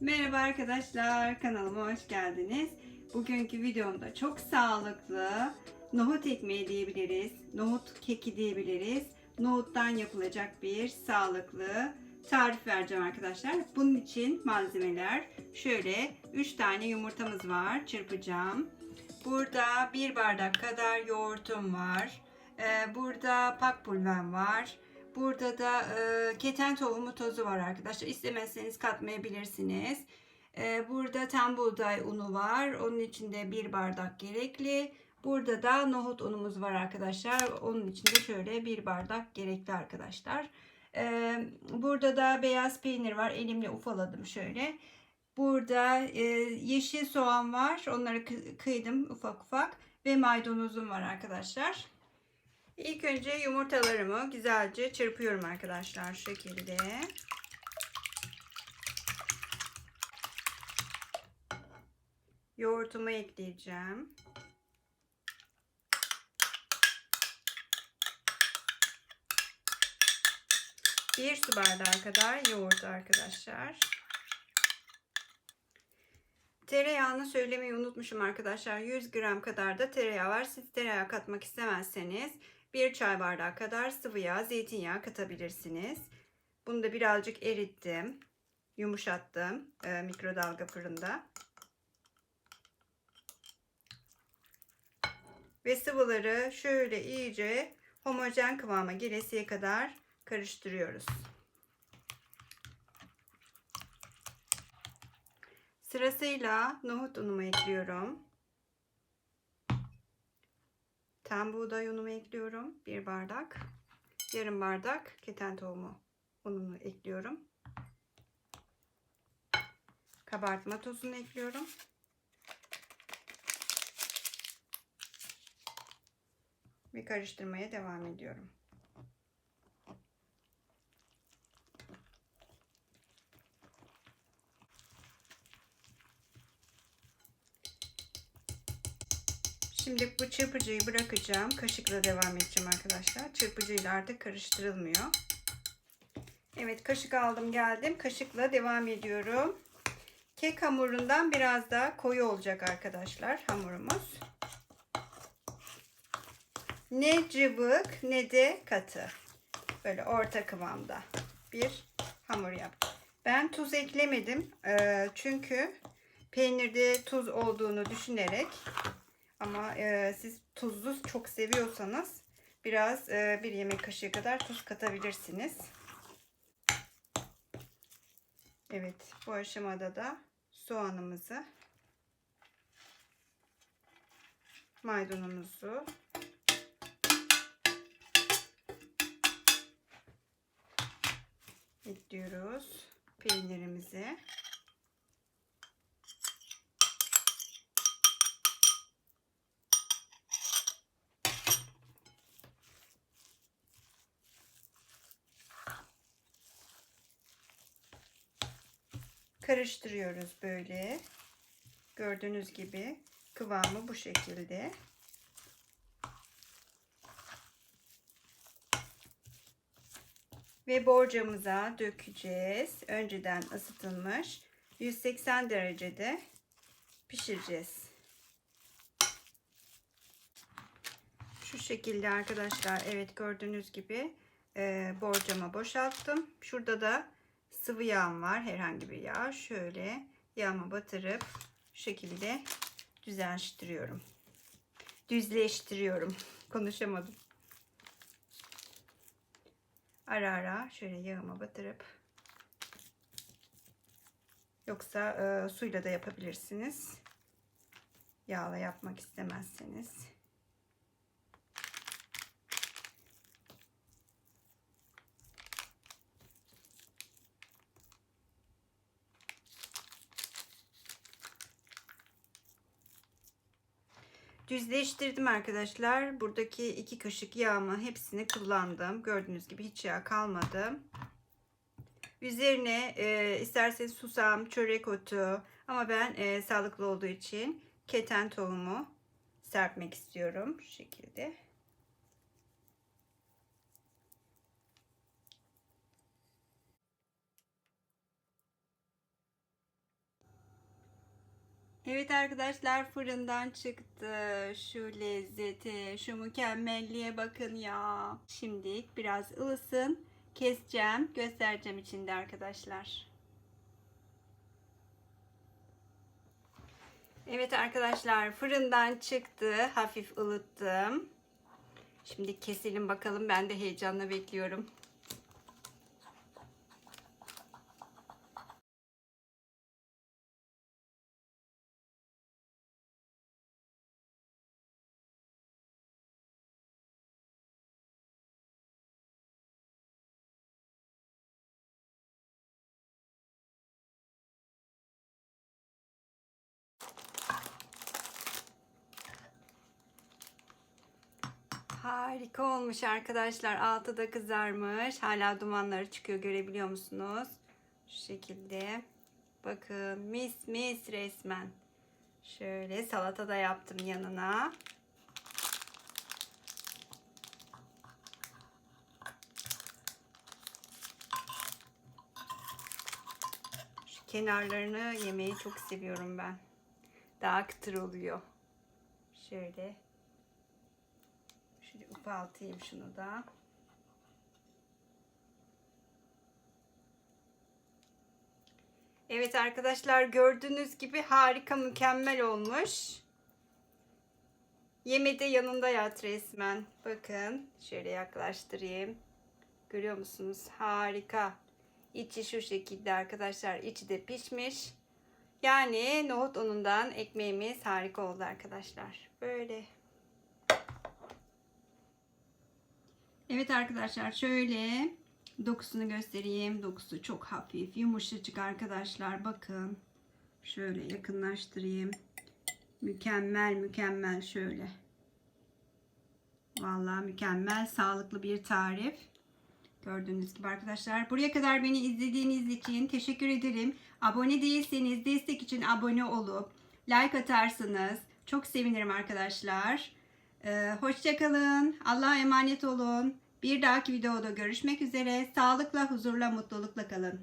Merhaba arkadaşlar, kanalıma hoş geldiniz. Bugünkü videomda çok sağlıklı nohut ekmeği diyebiliriz, nohut keki diyebiliriz. Nohuttan yapılacak bir sağlıklı tarif vereceğim arkadaşlar. Bunun için malzemeler şöyle 3 tane yumurtamız var, çırpacağım. Burada bir bardak kadar yoğurtum var. Ee, burada pak pulven var. Burada da e, keten tohumu tozu var arkadaşlar. İstemezseniz katmayabilirsiniz. E, burada tam buğday unu var. Onun içinde bir bardak gerekli. Burada da nohut unumuz var arkadaşlar. Onun içinde şöyle bir bardak gerekli arkadaşlar. E, burada da beyaz peynir var. Elimle ufaladım şöyle. Burada e, yeşil soğan var. Onları kı- kıydım ufak ufak. Ve maydanozum var arkadaşlar. İlk önce yumurtalarımı güzelce çırpıyorum arkadaşlar şu şekilde. Yoğurtumu ekleyeceğim. Bir su bardağı kadar yoğurt arkadaşlar. Tereyağını söylemeyi unutmuşum arkadaşlar. 100 gram kadar da tereyağı var. Siz tereyağı katmak istemezseniz bir çay bardağı kadar sıvı yağ, zeytinyağı katabilirsiniz. Bunu da birazcık erittim. Yumuşattım e, mikrodalga fırında. Ve sıvıları şöyle iyice homojen kıvama gelesiye kadar karıştırıyoruz. Sırasıyla nohut unumu ekliyorum. Tam buğday unumu ekliyorum. Bir bardak. Yarım bardak keten tohumu ununu ekliyorum. Kabartma tozunu ekliyorum. Ve karıştırmaya devam ediyorum. Şimdi bu çırpıcıyı bırakacağım. Kaşıkla devam edeceğim arkadaşlar. Çırpıcıyla artık karıştırılmıyor. Evet kaşık aldım geldim. Kaşıkla devam ediyorum. Kek hamurundan biraz daha koyu olacak arkadaşlar hamurumuz. Ne cıvık ne de katı. Böyle orta kıvamda bir hamur yaptım. Ben tuz eklemedim. Çünkü peynirde tuz olduğunu düşünerek ama e, siz tuzlu çok seviyorsanız biraz e, bir yemek kaşığı kadar tuz katabilirsiniz. Evet bu aşamada da soğanımızı maydanozumuzu ekliyoruz peynirimizi. Karıştırıyoruz böyle. Gördüğünüz gibi kıvamı bu şekilde. Ve borcamıza dökeceğiz. Önceden ısıtılmış 180 derecede pişireceğiz. Şu şekilde arkadaşlar evet gördüğünüz gibi e, borcama boşalttım. Şurada da sıvı yağım var. Herhangi bir yağ. Şöyle yağıma batırıp şu şekilde düzleştiriyorum. Düzleştiriyorum. Konuşamadım. Ara ara şöyle yağıma batırıp yoksa e, suyla da yapabilirsiniz. Yağla yapmak istemezseniz. Düzleştirdim arkadaşlar. Buradaki iki kaşık yağımı hepsini kullandım. Gördüğünüz gibi hiç yağ kalmadı. Üzerine e, isterseniz susam, çörek otu ama ben e, sağlıklı olduğu için keten tohumu serpmek istiyorum. Şu şekilde. Evet arkadaşlar fırından çıktı. Şu lezzete, şu mükemmelliğe bakın ya. Şimdi biraz ılısın. Keseceğim, göstereceğim içinde arkadaşlar. Evet arkadaşlar fırından çıktı. Hafif ılıttım. Şimdi keselim bakalım. Ben de heyecanla bekliyorum. Harika olmuş arkadaşlar. Altı da kızarmış. Hala dumanları çıkıyor görebiliyor musunuz? Şu şekilde. Bakın mis mis resmen. Şöyle salata da yaptım yanına. Şu kenarlarını yemeyi çok seviyorum ben. Daha kıtır oluyor. Şöyle. Şöyle ufaltayım şunu da. Evet arkadaşlar gördüğünüz gibi harika mükemmel olmuş. Yeme de yanında yat resmen. Bakın şöyle yaklaştırayım. Görüyor musunuz? Harika. İçi şu şekilde arkadaşlar. İçi de pişmiş. Yani nohut unundan ekmeğimiz harika oldu arkadaşlar. Böyle. Evet arkadaşlar şöyle dokusunu göstereyim. Dokusu çok hafif, yumuşacık arkadaşlar. Bakın. Şöyle yakınlaştırayım. Mükemmel mükemmel şöyle. Vallahi mükemmel, sağlıklı bir tarif. Gördüğünüz gibi arkadaşlar. Buraya kadar beni izlediğiniz için teşekkür ederim. Abone değilseniz destek için abone olup like atarsanız çok sevinirim arkadaşlar. Ee, Hoşçakalın. Allah'a emanet olun. Bir dahaki videoda görüşmek üzere. Sağlıkla, huzurla, mutlulukla kalın.